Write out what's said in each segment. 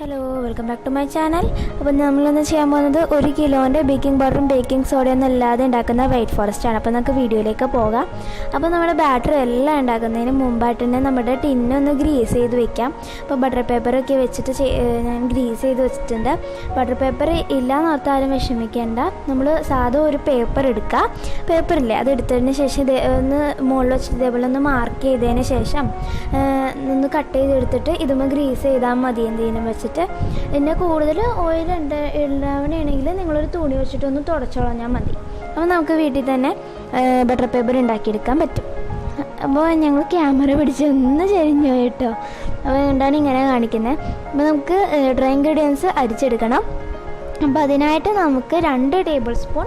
Hello welcome back to my channel അപ്പോൾ നമ്മളിന്ന് ചെയ്യാൻ പോകുന്നത് ഒരു കിലോന്റെ ബേക്കിംഗ് പൗഡറും ബേക്കിംഗ് സോഡയൊന്നും ഇല്ലാതെ ഉണ്ടാക്കുന്ന വൈറ്റ് ഫോറസ്റ്റ് ആണ്. അപ്പോൾ നമുക്ക് വീഡിയോയിലേക്ക് പോകാം. അപ്പോൾ നമ്മുടെ ബാറ്റർ എല്ലാം ഉണ്ടാക്കുന്നതിന് മുമ്പായിട്ട് തന്നെ നമ്മുടെ ടിന്നൊന്ന് ഗ്രീസ് ചെയ്ത് വെക്കാം. അപ്പോൾ ബട്ടർ പേപ്പറൊക്കെ വെച്ചിട്ട് ഞാൻ ഗ്രീസ് ചെയ്ത് വെച്ചിട്ടുണ്ട്. ബട്ടർ പേപ്പർ ഇല്ലാന്ന് ഓർത്താലും വിഷമിക്കേണ്ട. നമ്മൾ സാധാ ഒരു പേപ്പർ എടുക്കുക പേപ്പറില്ലേ അത് എടുത്തതിന് ശേഷം ഇത് ഒന്ന് മുകളിൽ വെച്ചിട്ട് ഇതേപോലെ ഒന്ന് മാർക്ക് ചെയ്തതിന് ശേഷം ഒന്ന് കട്ട് ചെയ്തെടുത്തിട്ട് ഇതുമ്പോൾ ഗ്രീസ് ചെയ്താൽ മതി. എന്തെങ്കിലും വെച്ചിട്ട് പിന്നെ കൂടുതൽ ഓയിൽ ഉണ്ട് ഉണ്ടാവണമെങ്കിൽ നിങ്ങളൊരു തുണി വെച്ചിട്ടൊന്ന് തുടച്ചോളഞ്ഞാൽ മതി. അപ്പോൾ നമുക്ക് വീട്ടിൽ തന്നെ ബട്ടർ പേപ്പർ ഉണ്ടാക്കിയെടുക്കാൻ പറ്റും. അപ്പോൾ ഞങ്ങൾ ക്യാമറ പിടിച്ച് ഒന്ന് ചെരിഞ്ഞു പോയി കേട്ടോ. അപ്പോൾ അതുകൊണ്ടാണ് ഇങ്ങനെ കാണിക്കുന്നത് അപ്പോൾ നമുക്ക് ഡ്രൈ ഇൻഗ്രീഡിയൻസ് അരിച്ചെടുക്കണം. അപ്പോൾ അതിനായിട്ട് നമുക്ക് രണ്ട് ടേബിൾ സ്പൂൺ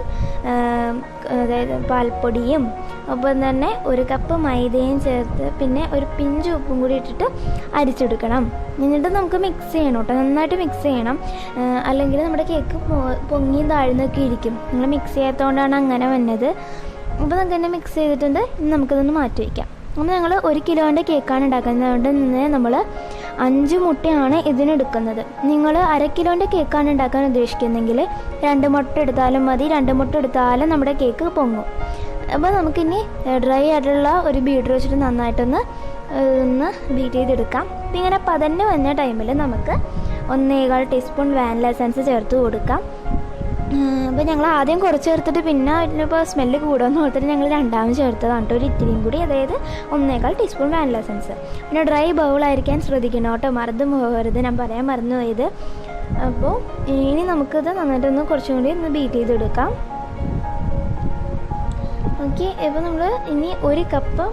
അതായത് പാൽപ്പൊടിയും ഒപ്പം തന്നെ ഒരു കപ്പ് മൈദയും ചേർത്ത് പിന്നെ ഒരു പിഞ്ച് ഉപ്പും കൂടി ഇട്ടിട്ട് അരിച്ചെടുക്കണം. എന്നിട്ട് നമുക്ക് മിക്സ് ചെയ്യണം കേട്ടോ. നന്നായിട്ട് മിക്സ് ചെയ്യണം. അല്ലെങ്കിൽ നമ്മുടെ കേക്ക് പൊങ്ങിയും താഴ്ന്നൊക്കെ ഇരിക്കും. നിങ്ങൾ മിക്സ് ചെയ്യാത്തതുകൊണ്ടാണ് അങ്ങനെ വന്നത്. അപ്പോൾ നമുക്ക് തന്നെ മിക്സ് ചെയ്തിട്ടുണ്ട്. നമുക്കിതൊന്ന് മാറ്റി വയ്ക്കാം അപ്പോൾ ഞങ്ങൾ ഒരു കിലോന്റെ കേക്കാണ് ഉണ്ടാക്കുന്നത്. അതുകൊണ്ട് തന്നെ നമ്മൾ അഞ്ച് മുട്ടയാണ് ഇതിനെടുക്കുന്നത്. നിങ്ങൾ അര കിലോന്റെ കേക്കാണ് ഉണ്ടാക്കാൻ ഉദ്ദേശിക്കുന്നെങ്കിൽ രണ്ട് മുട്ട എടുത്താലും മതി. രണ്ട് മുട്ട എടുത്താലും നമ്മുടെ കേക്ക് പൊങ്ങും. അപ്പോൾ നമുക്കിനി ഡ്രൈ ആയിട്ടുള്ള ഒരു ബീറ്റർ വെച്ചിട്ട് നന്നായിട്ടൊന്ന് ഒന്ന് ബീറ്റ് ചെയ്തെടുക്കാം. അപ്പം ഇങ്ങനെ പതഞ്ഞ് വന്ന ടൈമിൽ നമുക്ക് ഒന്നേകാൽ ടീസ്പൂൺ വാനില എസൻസ് ചേർത്ത് കൊടുക്കാം. അപ്പോൾ ഞങ്ങൾ ആദ്യം കുറച്ച് ചേർത്തിട്ട് പിന്നെ ഇപ്പോൾ സ്മെല്ല് കൂടുമെന്ന് ഓർത്തിട്ട് ഞങ്ങൾ രണ്ടാമത് ചേർത്തതാണ് കേട്ടോ ഒരു ഇത്തിരിയും കൂടി. അതായത് ഒന്നേക്കാൾ ടീസ്പൂൺ വാനില എസൻസ് പിന്നെ ഡ്രൈ ബൗളായിരിക്കാൻ ശ്രദ്ധിക്കണം കേട്ടോ. മറന്നു പോകരുത് ഞാൻ പറയാൻ മറന്നു പോയത്. അപ്പോൾ ഇനി നമുക്കിത് നന്നായിട്ടൊന്ന് കുറച്ചും കൂടി ഒന്ന് ബീറ്റ് ചെയ്തെടുക്കാം. ഓക്കെ ഇപ്പോൾ നമ്മൾ ഇനി ഒരു കപ്പ്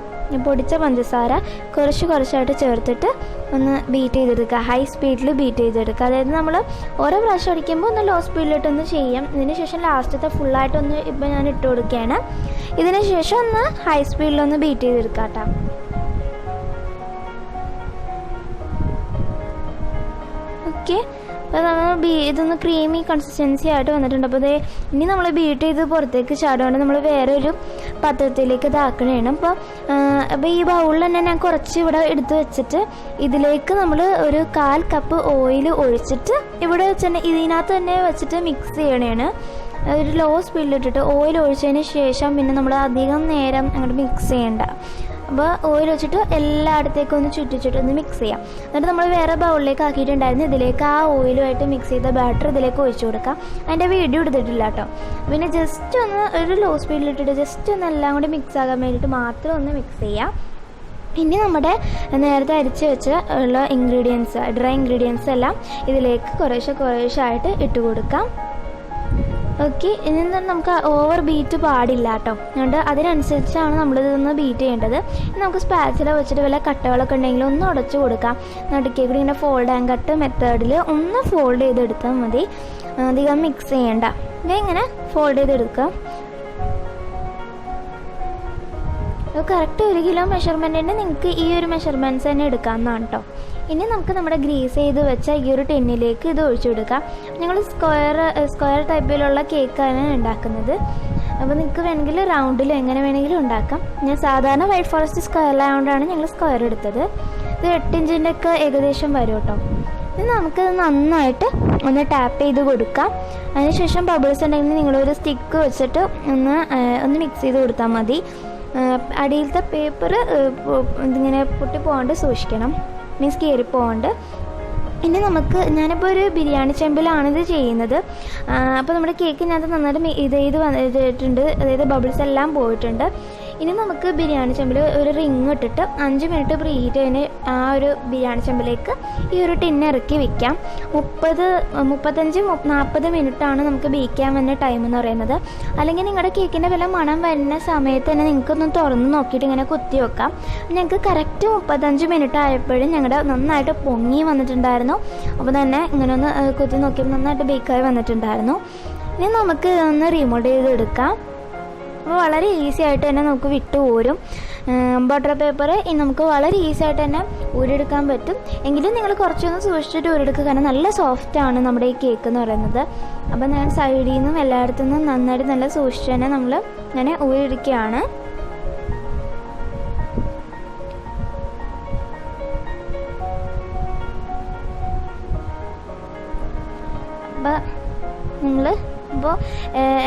പൊടിച്ച പഞ്ചസാര കുറച്ച് കുറച്ചായിട്ട് ചേർത്തിട്ട് ഒന്ന് ബീറ്റ് ചെയ്തെടുക്കുക. ഹൈ സ്പീഡിൽ ബീറ്റ് ചെയ്തെടുക്കുക. അതായത് നമ്മൾ ഓരോ പ്രാവശ്യം അടിക്കുമ്പോൾ ഒന്ന് ലോ സ്പീഡിലിട്ടൊന്ന് ചെയ്യാം. ഇതിന് ശേഷം ലാസ്റ്റത്തെ ഫുള്ളായിട്ടൊന്ന് ഇപ്പോൾ ഞാൻ ഇട്ട് കൊടുക്കുകയാണ്. ഇതിന് ശേഷം ഒന്ന് ഹൈ സ്പീഡിലൊന്ന് ബീറ്റ് ചെയ്തെടുക്കാം കേട്ടോ ഓക്കെ അപ്പോൾ നമ്മൾ ബീ ഇതൊന്ന് ക്രീമി കൺസിസ്റ്റൻസി ആയിട്ട് വന്നിട്ടുണ്ട്. അപ്പോൾ ഇത് ഇനി നമ്മൾ ബീറ്റ് ചെയ്ത് പുറത്തേക്ക് ചാടുകൊണ്ട് നമ്മൾ വേറെ ഒരു പാത്രത്തിലേക്ക് ഇതാക്കണേണ് അപ്പോൾ അപ്പോൾ ഈ ബൗളിൽ തന്നെ ഞാൻ കുറച്ച് ഇവിടെ എടുത്ത് വെച്ചിട്ട് ഇതിലേക്ക് നമ്മൾ ഒരു കാൽ കപ്പ് ഓയിൽ ഒഴിച്ചിട്ട് ഇവിടെ വെച്ചിട്ട് ഇതിനകത്ത് തന്നെ വെച്ചിട്ട് മിക്സ് ചെയ്യണേണ്. ഒരു ലോ സ്പീഡിലിട്ടിട്ട് ഓയിൽ ഒഴിച്ചതിന് ശേഷം പിന്നെ നമ്മൾ അധികം നേരം അങ്ങോട്ട് മിക്സ് ചെയ്യണ്ട. അപ്പോൾ ഓയിൽ വെച്ചിട്ട് എല്ലായിടത്തേക്കും ഒന്ന് ചുറ്റിച്ചിട്ട് ഒന്ന് മിക്സ് ചെയ്യാം. എന്നിട്ട് നമ്മൾ വേറെ ബൗളിലേക്ക് ആക്കിയിട്ടുണ്ടായിരുന്നു ഇതിലേക്ക് ആ ഓയിലുമായിട്ട് മിക്സ് ചെയ്ത ബാറ്റർ ഇതിലേക്ക് ഒഴിച്ചു കൊടുക്കാം. അതിന്റെ വീഡിയോ എടുത്തിട്ടില്ല കേട്ടോ. പിന്നെ ജസ്റ്റ് ഒന്ന് ഒരു ലോ സ്പീഡിലിട്ടിട്ട് ജസ്റ്റ് ഒന്ന് എല്ലാം കൂടി മിക്സ് ആകാൻ വേണ്ടിയിട്ട് മാത്രം ഒന്ന് മിക്സ് ചെയ്യാം. ഇനി നമ്മുടെ നേരത്തെ അരിച്ച് വെച്ച ഉള്ള ഇൻഗ്രീഡിയൻസ് ഡ്രൈ ഇൻഗ്രീഡിയൻസ് എല്ലാം ഇതിലേക്ക് കുറേശ്ശെ കുറേശ്ശെ ആയിട്ട് ഇട്ട് കൊടുക്കാം. ഓക്കെ ഇനി നമുക്ക് ഓവർ ബീറ്റ് പാടില്ല കേട്ടോ. അതുകൊണ്ട് അതിനനുസരിച്ചാണ് നമ്മൾ നമ്മളിതൊന്ന് ബീറ്റ് ചെയ്യേണ്ടത്. നമുക്ക് സ്പാച്ചില വെച്ചിട്ട് വല്ല കട്ടകളൊക്കെ ഉണ്ടെങ്കിൽ ഒന്ന് ഉടച്ചു കൊടുക്കാം. നടുക്കേ കൂടി ഇങ്ങനെ ഫോൾഡ് ആൻഡ് കട്ട് മെത്തേഡിൽ ഒന്ന് ഫോൾഡ് ചെയ്തെടുത്താൽ മതി. അധികം മിക്സ് ചെയ്യേണ്ട. ഇങ്ങനെ ഫോൾഡ് ചെയ്തെടുക്കാം. കറക്റ്റ് ഒരു കിലോ മെഷർമെന്റിന് നിങ്ങൾക്ക് ഈ ഒരു മെഷർമെന്റ്സ് തന്നെ എടുക്കാമെന്നാണ് കേട്ടോ ഇനി നമുക്ക് നമ്മുടെ ഗ്രീസ് ചെയ്ത് വെച്ച ഈ ഒരു ടിന്നിലേക്ക് ഇത് ഒഴിച്ചു കൊടുക്കാം. ഞങ്ങൾ സ്ക്വയർ സ്ക്വയർ ടൈപ്പിലുള്ള കേക്കാണ് ഉണ്ടാക്കുന്നത്. അപ്പോൾ നിങ്ങൾക്ക് വേണമെങ്കിൽ റൗണ്ടിലും എങ്ങനെ വേണമെങ്കിലും ഉണ്ടാക്കാം. ഞാൻ സാധാരണ വൈറ്റ് ഫോറസ്റ്റ് സ്ക്വയറിലായതുകൊണ്ടാണ് ഞങ്ങൾ സ്ക്വയർ എടുത്തത്. ഇത് എട്ടിഞ്ചിന്റെ ഒക്കെ ഏകദേശം വരും കേട്ടോ. ഇനി നമുക്കിത് നന്നായിട്ട് ഒന്ന് ടാപ്പ് ചെയ്ത് കൊടുക്കാം. അതിനുശേഷം ബബിൾസ് ഉണ്ടെങ്കിൽ നിങ്ങളൊരു സ്റ്റിക്ക് വെച്ചിട്ട് ഒന്ന് ഒന്ന് മിക്സ് ചെയ്ത് കൊടുത്താൽ മതി. അടിയിലത്തെ പേപ്പർ ഇതിങ്ങനെ പൊട്ടി പോകാണ്ട് സൂക്ഷിക്കണം. മീൻസ് കയറി പോകാണ്ട്. ഇനി നമുക്ക് ഞാനിപ്പോൾ ഒരു ബിരിയാണി ചെമ്പിലാണിത് ചെയ്യുന്നത്. അപ്പോൾ നമ്മുടെ കേക്കിനകത്ത് നന്നായിട്ട് ഇത് ചെയ്ത് വന്നിട്ടുണ്ട്. അതായത് ബബിൾസ് എല്ലാം പോയിട്ടുണ്ട്. ഇനി നമുക്ക് ബിരിയാണി ചെമ്പിൽ ഒരു റിങ് ഇട്ടിട്ട് അഞ്ച് മിനിറ്റ് പ്രീഹീറ്റ് അതിന് ആ ഒരു ബിരിയാണി ചെമ്പിലേക്ക് ഈ ഒരു ടിന്ന് ഇറക്കി വെക്കാം. മുപ്പത് മുപ്പത്തഞ്ച് നാൽപ്പത് മിനിറ്റാണ് നമുക്ക് ബേക്ക് ചെയ്യാൻ വരുന്ന ടൈം എന്ന് പറയുന്നത്. അല്ലെങ്കിൽ നിങ്ങളുടെ കേക്കിന്റെ വില മണം വരുന്ന സമയത്ത് തന്നെ നിങ്ങൾക്കൊന്ന് തുറന്ന് നോക്കിയിട്ട് ഇങ്ങനെ കുത്തി വെക്കാം. ഞങ്ങൾക്ക് കറക്റ്റ് മുപ്പത്തഞ്ച് മിനിറ്റ് ആയപ്പോഴും ഞങ്ങളുടെ നന്നായിട്ട് പൊങ്ങി വന്നിട്ടുണ്ടായിരുന്നു. അപ്പോൾ തന്നെ ഇങ്ങനെ ഒന്ന് കുത്തി നോക്കിയപ്പോൾ നന്നായിട്ട് ബേക്കായി വന്നിട്ടുണ്ടായിരുന്നു. ഇനി നമുക്ക് ഒന്ന് റിമോട്ട് ചെയ്തെടുക്കാം. അപ്പോൾ വളരെ ഈസി ആയിട്ട് തന്നെ നമുക്ക് വിട്ട് പോരും. ബട്ടർ പേപ്പർ നമുക്ക് വളരെ ഈസി ആയിട്ട് തന്നെ ഊരെടുക്കാൻ പറ്റും. എങ്കിലും നിങ്ങൾ കുറച്ചൊന്ന് സൂക്ഷിച്ചിട്ട് ഊരെടുക്കുക കാരണം നല്ല സോഫ്റ്റാണ് നമ്മുടെ ഈ കേക്ക് എന്ന് പറയുന്നത്. അപ്പോൾ ഞാൻ സൈഡിൽ നിന്നും എല്ലായിടത്തു നിന്നും നന്നായിട്ട് നല്ല സൂക്ഷിച്ച് തന്നെ നമ്മൾ ഇങ്ങനെ ഊരെടുക്കുകയാണ്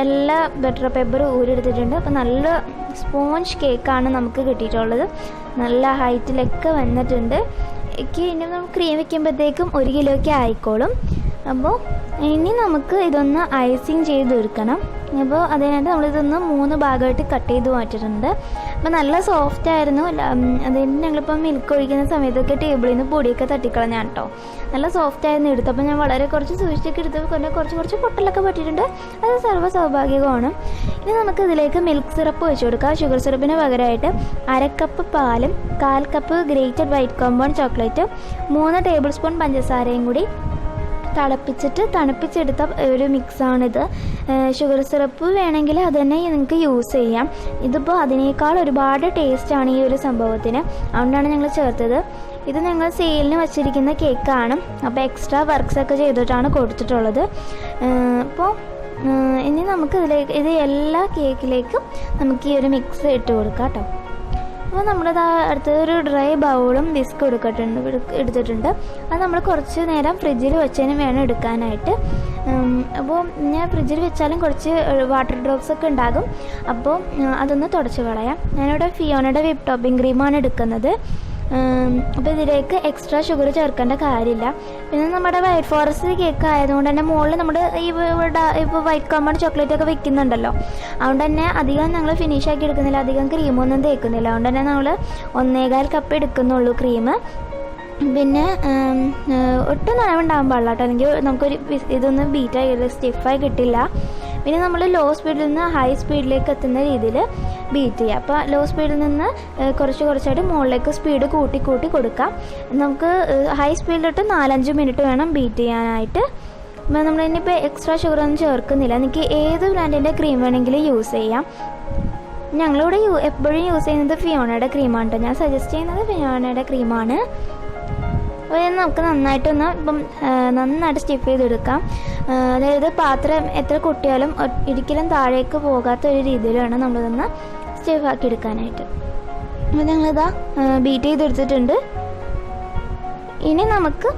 എല്ലാ ബട്ടർ പേപ്പർ ഊരെടുത്തിട്ടുണ്ട് അപ്പോൾ നല്ല സ്പോഞ്ച് കേക്കാണ് നമുക്ക് കിട്ടിയിട്ടുള്ളത്. നല്ല ഹൈറ്റിലൊക്കെ വന്നിട്ടുണ്ട്. ഇനി നമുക്ക് ക്രീം വയ്ക്കുമ്പോഴത്തേക്കും ഒരു കിലോയ്ക്ക് ആയിക്കോളും. അപ്പോൾ ഇനി നമുക്ക് ഇതൊന്ന് ഐസിങ് ചെയ്ത് തീർക്കണം അപ്പോൾ അതിനായിട്ട് നമ്മളിതൊന്ന് മൂന്ന് ഭാഗമായിട്ട് കട്ട് ചെയ്ത് മാറ്റിയിട്ടുണ്ട്. അപ്പോൾ നല്ല സോഫ്റ്റ് ആയിരുന്നു. അതിന് ഞങ്ങളിപ്പോൾ മിൽക്ക് ഒഴിക്കുന്ന സമയത്തൊക്കെ ടേബിളിൽ നിന്ന് പൊടിയൊക്കെ തട്ടിക്കളഞ്ഞാണ് കേട്ടോ. നല്ല സോഫ്റ്റ് ആയിരുന്നു എടുത്തു അപ്പോൾ ഞാൻ വളരെ കുറച്ച് സൂക്ഷിച്ചൊക്കെ എടുത്ത് കൊണ്ട് കുറച്ച് കുറച്ച് പൊട്ടലൊക്കെ പറ്റിയിട്ടുണ്ട്. അത് സർവ സൗഭാഗ്യമാണ് ഇനി നമുക്ക് ഇതിലേക്ക് മിൽക്ക് സിറപ്പ് ഒഴിച്ചു കൊടുക്കാം. ഷുഗർ സിറപ്പിന് പകരമായിട്ട് അരക്കപ്പ് പാലും കാൽ കപ്പ് ഗ്രേറ്റഡ് വൈറ്റ് കോമ്പൗണ്ട് ചോക്ലേറ്റും മൂന്ന് ടേബിൾ സ്പൂൺ പഞ്ചസാരയും കൂടി തിളപ്പിച്ചിട്ട് തണുപ്പിച്ചെടുത്ത ഒരു മിക്സാണിത്. ഷുഗർ സിറപ്പ് വേണമെങ്കിൽ അത് തന്നെ നിങ്ങൾക്ക് യൂസ് ചെയ്യാം. ഇതിപ്പോൾ അതിനേക്കാൾ ഒരുപാട് ടേസ്റ്റാണ് ഈ ഒരു സംഭവത്തിന്. അതുകൊണ്ടാണ് ഞങ്ങൾ ചേർത്തത്. ഇത് ഞങ്ങൾ സെയിലിന് വച്ചിരിക്കുന്ന കേക്കാണ്. അപ്പോൾ എക്സ്ട്രാ വർക്ക്സ് ഒക്കെ ചെയ്തിട്ടാണ് കൊടുത്തിട്ടുള്ളത്. അപ്പോൾ ഇനി നമുക്ക് ഇതിലേക്ക് ഇത് എല്ലാ കേക്കിലേക്കും നമുക്ക് ഈ ഒരു മിക്സ് ഇട്ട് കൊടുക്കാം കേട്ടോ. അപ്പോൾ നമ്മുടെ അടുത്ത് ഒരു ഡ്രൈ ബൗളും വിസ്ക് എടുക്കട്ടുണ്ട് എടുത്തിട്ടുണ്ട്. അത് നമ്മൾ കുറച്ച് നേരം ഫ്രിഡ്ജിൽ വെച്ചതിന് വേണം എടുക്കാനായിട്ട്. അപ്പോൾ ഞാൻ ഫ്രിഡ്ജിൽ വെച്ചാലും കുറച്ച് വാട്ടർ ഡ്രോപ്സ് ഒക്കെ ഉണ്ടാകും. അപ്പോൾ അതൊന്ന് തുടച്ച് കളയാം. ഞാനിവിടെ ഫിയോണയുടെ വിപ്പ് ടോപ്പിംഗ് ക്രീമാണ് എടുക്കുന്നത്. അപ്പോൾ ഇതിലേക്ക് എക്സ്ട്രാ ഷുഗർ ചേർക്കേണ്ട കാര്യമില്ല. പിന്നെ നമ്മുടെ വൈറ്റ് ഫോറസ്റ്റ് കേക്ക് ആയതുകൊണ്ട് തന്നെ മുകളിൽ നമ്മുടെ ഈ ഇപ്പോൾ വൈറ്റ് കോമ്പൗണ്ട് ചോക്ലേറ്റ് ഒക്കെ വെക്കുന്നുണ്ടല്ലോ. അതുകൊണ്ട് തന്നെ അധികം ഞങ്ങൾ ഫിനിഷ് ആക്കി എടുക്കുന്നില്ല. അധികം ക്രീമൊന്നും തേക്കുന്നില്ല. അതുകൊണ്ട് തന്നെ നമ്മൾ ഒന്നേകാൽ കപ്പ് എടുക്കുന്നുള്ളൂ ക്രീം പിന്നെ ഒട്ടും നനവുണ്ടാകാൻ പാടില്ല കേട്ടോ അല്ലെങ്കിൽ നമുക്കൊരു ഇതൊന്നും ബീറ്റായി സ്റ്റിഫായി കിട്ടില്ല. പിന്നെ നമ്മൾ ലോ സ്പീഡിൽ നിന്ന് ഹൈ സ്പീഡിലേക്ക് എത്തുന്ന രീതിയിൽ ബീറ്റ് ചെയ്യുക അപ്പോൾ ലോ സ്പീഡിൽ നിന്ന് കുറച്ച് കുറച്ചായിട്ട് മുകളിലേക്ക് സ്പീഡ് കൂട്ടി കൂട്ടി കൊടുക്കാം. നമുക്ക് ഹൈ സ്പീഡിലിട്ട് നാലഞ്ച് മിനിറ്റ് വേണം ബീറ്റ് ചെയ്യാനായിട്ട്. നമ്മൾ ഇനിയിപ്പോൾ എക്സ്ട്രാ ഷുഗർ ഒന്നും ചേർക്കുന്നില്ല. എനിക്ക് ഏത് ബ്രാൻഡിന്റെ ക്രീം വേണമെങ്കിലും യൂസ് ചെയ്യാം. ഞങ്ങളിവിടെ യൂ എപ്പോഴും യൂസ് ചെയ്യുന്നത് ഫിയോണയുടെ ക്രീമാണ് കേട്ടോ ഞാൻ സജസ്റ്റ് ചെയ്യുന്നത് ഫിയോണയുടെ ക്രീമാണ് അപ്പോൾ ഇത് നമുക്ക് നന്നായിട്ടൊന്ന് ഇപ്പം നന്നായിട്ട് സ്റ്റിഫ് ചെയ്തെടുക്കാം. അതായത് പാത്രം എത്ര കുട്ടിയാലും ഒരിക്കലും താഴേക്ക് പോകാത്ത ഒരു രീതിയിലാണ് നമ്മളിതൊന്ന് സ്റ്റിഫ് ആക്കി എടുക്കാനായിട്ട് അപ്പോൾ ഞങ്ങളിതാ ബീറ്റ് ചെയ്തെടുത്തിട്ടുണ്ട്. ഇനി നമുക്ക്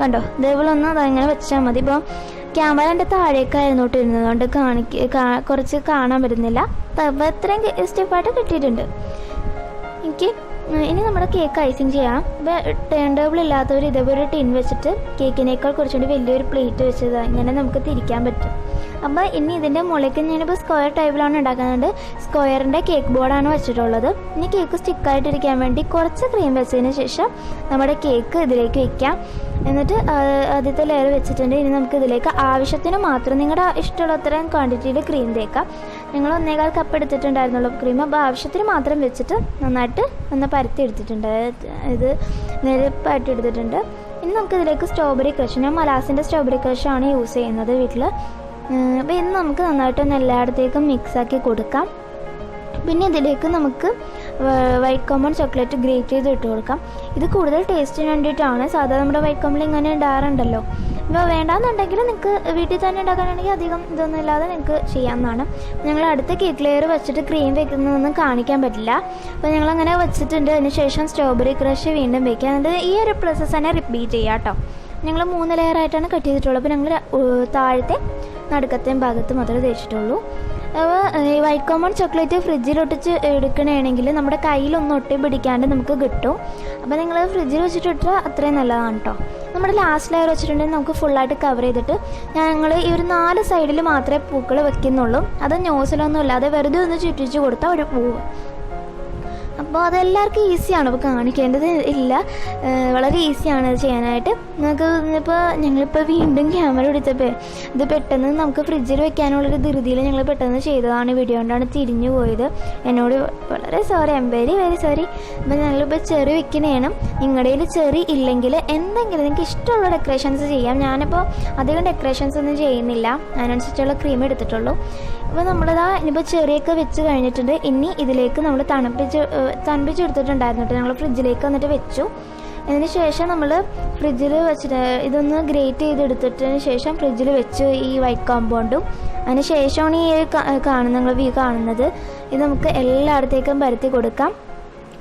കണ്ടോ ഇതേപോലെ ഒന്ന് അതങ്ങനെ വെച്ചാൽ മതി. ഇപ്പം ക്യാമറ എന്റെ താഴേക്കായിരുന്നു ഇരുന്നത്. അതുകൊണ്ട് കാണിക്ക കുറച്ച് കാണാൻ പറ്റുന്നില്ല. അപ്പോൾ ഇത്രയും സ്റ്റിഫായിട്ട് കിട്ടിയിട്ടുണ്ട്. എനിക്ക് ഇനി നമ്മുടെ കേക്ക് ഐസിങ് ചെയ്യാം. ടേൺ ടേബിൾ ഇല്ലാത്തവർ ഇതേപോലെ ടിൻ വെച്ചിട്ട് കേക്കിനേക്കാൾ കുറച്ചുകൂടി വലിയൊരു പ്ലേറ്റ് വെച്ചത്. ഇങ്ങനെ നമുക്ക് തിരിക്കാൻ പറ്റും. അപ്പോൾ ഇനി ഇതിന്റെ മുകളിലേക്ക് ഞാനിപ്പോൾ സ്ക്വയർ ടൈപ്പിലാണ് ഉണ്ടാക്കുന്നത്. സ്ക്വയറിന്റെ കേക്ക് ബോർഡാണ് വെച്ചിട്ടുള്ളത്. ഇനി കേക്ക് സ്റ്റിക്കായിട്ടിരിക്കാൻ വേണ്ടി കുറച്ച് ക്രീം വെച്ചതിന് ശേഷം നമ്മുടെ കേക്ക് ഇതിലേക്ക് വയ്ക്കാം എന്നിട്ട് ആദ്യത്തെ ലെയർ വെച്ചിട്ടുണ്ട്. ഇനി നമുക്ക് ഇതിലേക്ക് ആവശ്യത്തിന് മാത്രം നിങ്ങളുടെ ഇഷ്ടമുള്ള അത്രയും ക്വാണ്ടിറ്റിയിൽ ക്രീം തേക്കാം. ഞങ്ങൾ ഒന്നേകാൽ കപ്പ് എടുത്തിട്ടുണ്ടായിരുന്നുള്ളൂ ക്രീം അപ്പോൾ ആവശ്യത്തിന് മാത്രം വെച്ചിട്ട് നന്നായിട്ട് ഒന്ന് പരത്തി എടുത്തിട്ടുണ്ട്. ഇത് നിരപ്പായിട്ട് എടുത്തിട്ടുണ്ട്. ഇനി നമുക്കിതിലേക്ക് സ്ട്രോബെറി ക്രഷ് ഞാൻ മലാസിന്റെ സ്ട്രോബെറി ക്രഷാണ് യൂസ് ചെയ്യുന്നത് വീട്ടിൽ അപ്പോൾ ഇന്ന് നമുക്ക് നന്നായിട്ടൊന്ന് എല്ലായിടത്തേക്കും മിക്സാക്കി കൊടുക്കാം. പിന്നെ ഇതിലേക്ക് നമുക്ക് വൈറ്റ് കോമൺ ചോക്ലേറ്റ് ഗ്രേറ്റ് ചെയ്ത് ഇട്ട് കൊടുക്കാം. ഇത് കൂടുതൽ ടേസ്റ്റിന് വേണ്ടിയിട്ടാണ്. സാധാരണ നമ്മുടെ വൈറ്റ് കോമൺ ഇങ്ങനെ ഇടാറുണ്ടല്ലോ. ഇപ്പോൾ വേണ്ടാന്നുണ്ടെങ്കിൽ നിങ്ങൾക്ക് വീട്ടിൽ തന്നെ ഉണ്ടാക്കാനാണെങ്കിൽ അധികം ഇതൊന്നും ഇല്ലാതെ നിങ്ങൾക്ക് ചെയ്യാവുന്നതാണ്. ഞങ്ങൾ അടുത്ത കേക്ക് ലെയർ വെച്ചിട്ട് ക്രീം വെക്കുന്നതൊന്നും കാണിക്കാൻ പറ്റില്ല. അപ്പോൾ ഞങ്ങളങ്ങനെ വെച്ചിട്ടുണ്ട്. അതിന് ശേഷം സ്ട്രോബെറി ക്രഷ് വീണ്ടും വെക്കുക എന്നിട്ട് ഈ ഒരു പ്രോസസ്സ് തന്നെ റിപ്പീറ്റ് ചെയ്യാം കേട്ടോ. ഞങ്ങൾ മൂന്ന് ലെയറായിട്ടാണ് കട്ട് ചെയ്തിട്ടുള്ളത്. അപ്പോൾ ഞങ്ങൾ താഴത്തെ നടുക്കത്തെയും ഭാഗത്ത് മാത്രമേ തേച്ചിട്ടുള്ളൂ. അപ്പോൾ ഈ വൈറ്റ് കോമൺ ചോക്ലേറ്റ് ഫ്രിഡ്ജിലൊട്ടിച്ച് എടുക്കണമെങ്കിൽ നമ്മുടെ കയ്യിലൊന്നും ഒട്ടി പിടിക്കാണ്ട് നമുക്ക് കിട്ടും. അപ്പോൾ നിങ്ങൾ ഫ്രിഡ്ജിൽ വെച്ചിട്ടിട്ട് അത്രയും നല്ലതാണ് കേട്ടോ നമ്മുടെ ലാസ്റ്റ് ലെയർ വെച്ചിട്ടുണ്ടെങ്കിൽ നമുക്ക് ഫുള്ളായിട്ട് കവർ ചെയ്തിട്ട് ഞങ്ങൾ ഈ ഒരു നാല് സൈഡിൽ മാത്രമേ പൂക്കൾ വെക്കുന്നുള്ളൂ. അത് ന്യൂസിലൊന്നും ഇല്ലാതെ വെറുതെ ഒന്ന് ചുറ്റിച്ച് കൊടുത്താൽ ഒരു പൂവ്. അപ്പോൾ അതെല്ലാവർക്കും ഈസിയാണ്. അപ്പോൾ കാണിക്കേണ്ടത് ഇല്ല. വളരെ ഈസിയാണ് അത് ചെയ്യാനായിട്ട്. നമുക്ക് ഇപ്പോൾ ഞങ്ങളിപ്പോൾ വീണ്ടും ക്യാമറ എടുത്തപ്പോൾ ഇത് പെട്ടെന്ന് നമുക്ക് ഫ്രിഡ്ജിൽ വെക്കാനുള്ളൊരു ധൃതിയിൽ ഞങ്ങൾ പെട്ടെന്ന് ചെയ്തതാണ് വീഡിയോ കൊണ്ടാണ് തിരിഞ്ഞു പോയത്. എന്നോട് വളരെ sorry I'm very very sorry അപ്പോൾ ഞങ്ങളിപ്പോൾ ചെറി വെക്കണേണം നിങ്ങളുടെ കയ്യിൽ ചെറി ഇല്ലെങ്കിൽ എന്തെങ്കിലും നിങ്ങൾക്ക് ഇഷ്ടമുള്ള ഡെക്കറേഷൻസ് ചെയ്യാം. ഞാനിപ്പോൾ അധികം ഡെക്കറേഷൻസ് ഒന്നും ചെയ്യുന്നില്ല. അതിനനുസരിച്ചുള്ള ക്രീം എടുത്തിട്ടുള്ളൂ. അപ്പോൾ നമ്മളിതാ ഇനിയിപ്പോൾ ചെറിയൊക്കെ വെച്ച് കഴിഞ്ഞിട്ടുണ്ട്. ഇനി ഇതിലേക്ക് നമ്മൾ തണുപ്പിച്ച് തണുപ്പിച്ചെടുത്തിട്ടുണ്ടായിരുന്നു കേട്ടോ. ഞങ്ങൾ ഫ്രിഡ്ജിലേക്ക് വന്നിട്ട് വെച്ചു. അതിന് ശേഷം നമ്മൾ ഫ്രിഡ്ജിൽ വെച്ചിട്ട് ഇതൊന്ന് ഗ്രേറ്റ് ചെയ്തെടുത്തിട്ടതിന് ശേഷം ഫ്രിഡ്ജിൽ വെച്ച് ഈ വൈറ്റ് കോമ്പൗണ്ടും അതിന് ശേഷമാണ് ഈ കാണുന്ന നിങ്ങൾ വ്യൂ കാണുന്നത്. ഇത് നമുക്ക് എല്ലായിടത്തേക്കും പരത്തി കൊടുക്കാം.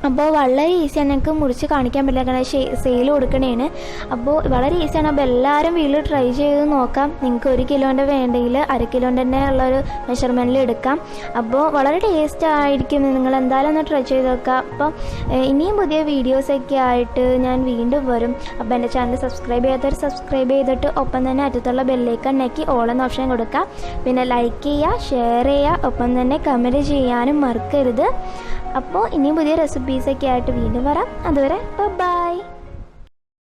അപ്പോൾ വളരെ ഈസിയാണ് ഞങ്ങൾക്ക് മുറിച്ച് കാണിക്കാൻ പറ്റില്ല. കാരണം സെയിൽ കൊടുക്കണേണ് അപ്പോൾ വളരെ ഈസിയാണ് അപ്പോൾ എല്ലാവരും വീട്ടിൽ ട്രൈ ചെയ്ത് നോക്കാം. നിങ്ങൾക്ക് ഒരു കിലോന്റെ വേണ്ടെങ്കിൽ അര കിലോന്റെ തന്നെ ഉള്ളൊരു മെഷർമെന്റിൽ എടുക്കാം. അപ്പോൾ വളരെ ടേസ്റ്റ് ആയിരിക്കും. നിങ്ങൾ എന്തായാലും ഒന്ന് ട്രൈ ചെയ്ത് നോക്കാം. അപ്പോൾ ഇനിയും പുതിയ വീഡിയോസൊക്കെ ആയിട്ട് ഞാൻ വീണ്ടും വരും. അപ്പോൾ എന്റെ ചാനൽ സബ്സ്ക്രൈബ് ചെയ്യാത്തവർ സബ്സ്ക്രൈബ് ചെയ്തിട്ട് ഒപ്പം തന്നെ അറ്റത്തുള്ള ബെല്ലേക്ക് നെക്കി ഓൾ ഓപ്ഷൻ കൊടുക്കുക പിന്നെ ലൈക്ക് ചെയ്യുക ഷെയർ ചെയ്യുക ഒപ്പം തന്നെ കമന്റ് ചെയ്യാനും മറക്കരുത്. അപ്പോൾ ഇനിയും പുതിയ റെസിപ്പീസൊക്കെ ആയിട്ട് വീണ്ടും വരാം. അതുവരെ ബൈ